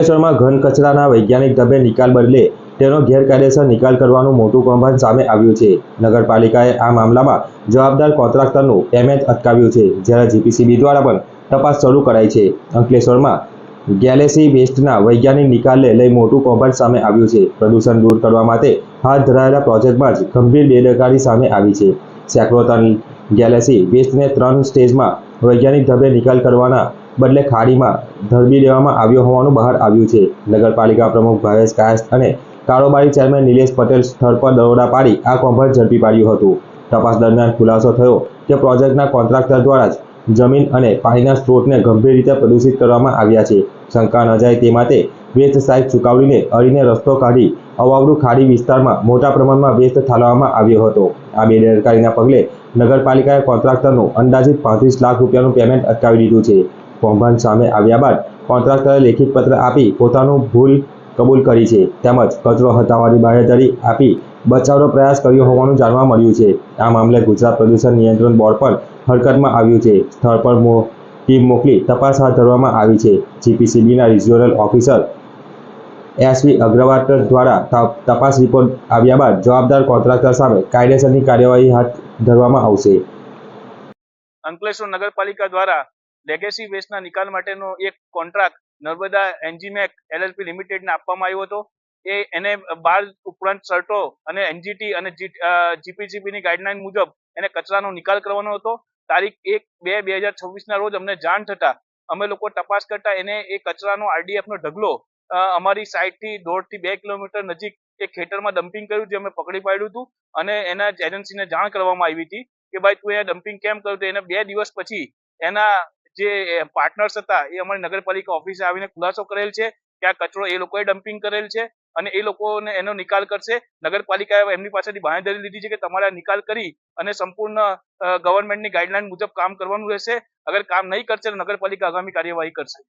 અંકલેશ્વરમાં ઘન કચરાના વૈજ્ઞાનિક ઢબે નિકાલ બદલે તેનો ગેરકાયદેસર નિકાલ કરવાનું મોટું કૌભાંડ સામે આવ્યું છે. નગરપાલિકાએ આ મામલામાં જવાબદાર કોન્ટ્રાક્ટરનું પેમેન્ટ અટકાવ્યું છે, જ્યારે જીપીસીબી દ્વારા પણ તપાસ શરૂ કરાઈ છે. અંકલેશ્વરમાં ગેલેસી વેસ્ટના વૈજ્ઞાનિક નિકાલને લઈ મોટું કૌભાંડ સામે આવ્યું છે. પ્રદૂષણ દૂર કરવા માટે હાથ ધરાયેલા પ્રોજેક્ટમાં જ ગંભીર બેદરકારી સામે આવી છે. સેંકડો ટન ગેલેસી વેસ્ટને ત્રણ સ્ટેજમાં વૈજ્ઞાનિક ઢબે નિકાલ કરવાના બદલે ખાડીમાં ધરબી દેવામાં આવ્યો હોવાનું બહાર આવ્યું છે. નગરપાલિકા પ્રમુખ ભાવેશ કાયસ્થ અને કારોબારી ચેરમેન નિલેશ પટેલ સ્થળ પર દરોડા પાડી આ કૌભાંડ ઝડપી પાડ્યું હતું. તપાસ દરમિયાન ખુલાસો થયો કે પ્રોજેક્ટના કોન્ટ્રાક્ટર દ્વારા જ જમીન અને પાણીના સ્ત્રોતને ગંભીર રીતે પ્રદૂષિત કરવામાં આવ્યા છે. શંકા ન જાય તે માટે વેસ્ટ સાઇટ ચુકાવીને અડીને રસ્તો કાઢી અવાવડું ખાડી વિસ્તારમાં મોટા પ્રમાણમાં વેસ્ટ ઠાલવવામાં આવ્યો હતો. આ બેદરકારીના પગલે નગરપાલિકાએ કોન્ટ્રાક્ટરનું અંદાજિત પાંત્રીસ લાખ રૂપિયાનું પેમેન્ટ અટકાવી દીધું છે. કૌભાંડ સામે આવ્યા બાદ કોન્ટ્રાક્ટરે લેખિત પત્ર આપી પોતાનું ભૂલ કબૂલ કરી છે. તેમજ કચરો હટાવવાની બાહેધરી આપી બચાવનો પ્રયાસ કર્યો હોવાનું જાણવા મળ્યું છે. આ મામલે ગુજરાત પ્રદૂષણ નિયંત્રણ બોર્ડ પણ હરકતમાં આવ્યું છે. સ્થળ પર ટીમ મોકલી તપાસ હાથ ધરવામાં આવી છે. જીપીસીબીના regional officer S V Agarwal દ્વારા તપાસ રિપોર્ટ આવ્યા બાદ જવાબદાર કોન્ટ્રાક્ટર સામે કાયદેસરની કાર્યવાહી હાથ ધરવામાં આવશે. અંકલેશ્વર નગરપાલિકા દ્વારા લેગેસી વેસ્ટના નિકાલ માટેનો એક કોન્ટ્રાક્ટ નર્મદા એન્જીમેક એલએલપી લિમિટેડને આપવામાં આવ્યો હતો. એ એને બાર ઉપરાંત શર્ટો અને એનજીટી અને જીપીજીપી ની ગાઈડલાઈન મુજબ એને કચરાનો નિકાલ કરવાનો હતો. તારીખ એક બે બે હજાર છવ્વીસ ના રોજ અમને જાણ થતા અમે લોકો તપાસ કરતા એને એ કચરાનો આરડીએફનો ઢગલો અ, અમારી સાઈડથી દોઢથી બે કિલોમીટર નજીક એ ખેતરમાં ડમ્પિંગ કર્યું જે અમે પકડી પાડ્યું હતું અને એના એજન્સીને જાણ કરવામાં આવી હતી કે ભાઈ તું અહીંયા ડમ્પિંગ કેમ કર્યું એને બે દિવસ પછી એના જે પાર્ટનર્સ હતા, એ અમારી નગરપાલિકા ઓફિસે આવીને ખુલાસો કરેલ છે કે આ કચરો એ લોકોએ ડમ્પિંગ કરેલ છે અને એ લોકોને એનો નિકાલ કરશે. નગરપાલિકાએ એમની પાસેથી બાંહેધરી લીધી છે કે તમારે નિકાલ કરી અને સંપૂર્ણ ગવર્મેન્ટની ગાઈડલાઈન મુજબ કામ કરવાનું રહેશે. અગર કામ નહીં કરશે તો નગરપાલિકા આગામી કાર્યવાહી કરશે.